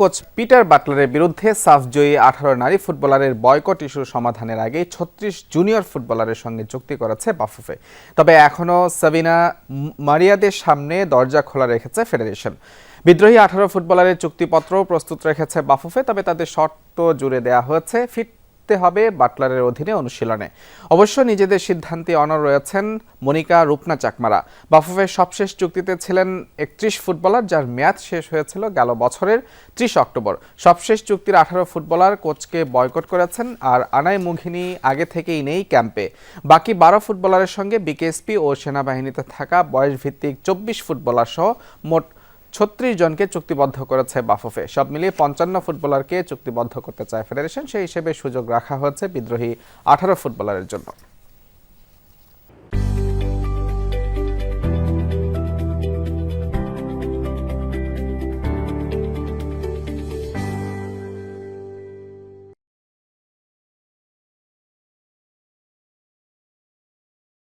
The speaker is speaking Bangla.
কোচ পিটার বাটলারের বিরুদ্ধে সাফজয়ী আঠারো নারী ফুটবলারের বয়কট ইস্যুর সমাধানের আগে ছত্রিশ জুনিয়র ফুটবলারের সঙ্গে চুক্তি করেছে বাফুফে। তবে এখনও সাবিনা মারিয়াদের সামনে দরজা খোলা রেখেছে ফেডারেশন। বিদ্রোহী আঠারো ফুটবলারের চুক্তিপত্র প্রস্তুত রেখেছে বাফুফে, তবে তাদের শর্ত জুড়ে দেওয়া হয়েছে ফিরতে হবে বাটলারের অধীনে অনুশীলনে। অবশ্য নিজেদের সিদ্ধান্তে অনর রয়েছেন মনিকা রূপনা চাকমারা। বাফুফের সবশেষ চুক্তিতে ছিলেন একত্রিশ ফুটবলার যার মেয়াদ শেষ হয়েছিল গেল বছরের ত্রিশ অক্টোবর। সবশেষ চুক্তির আঠারো ফুটবলার কোচকে বয়কট করেছেন আর আনাই মুঘিনী আগে থেকেই নেই ক্যাম্পে। বাকি বারো ফুটবলারের সঙ্গে বিকেএসপি ও সেনাবাহিনীতে থাকা বয়সভিত্তিক চব্বিশ ফুটবলার সহ মোট ছত্রিশ জনকে চুক্তিবদ্ধ করেছে বাফুফে। সব মিলিয়ে পঞ্চান্ন ফুটবলারকে চুক্তিবদ্ধ করতে চায় ফেডারেশন। সেই হিসেবে সুযোগ রাখা হয়েছে বিদ্রোহী আঠারো ফুটবলারের জন্য।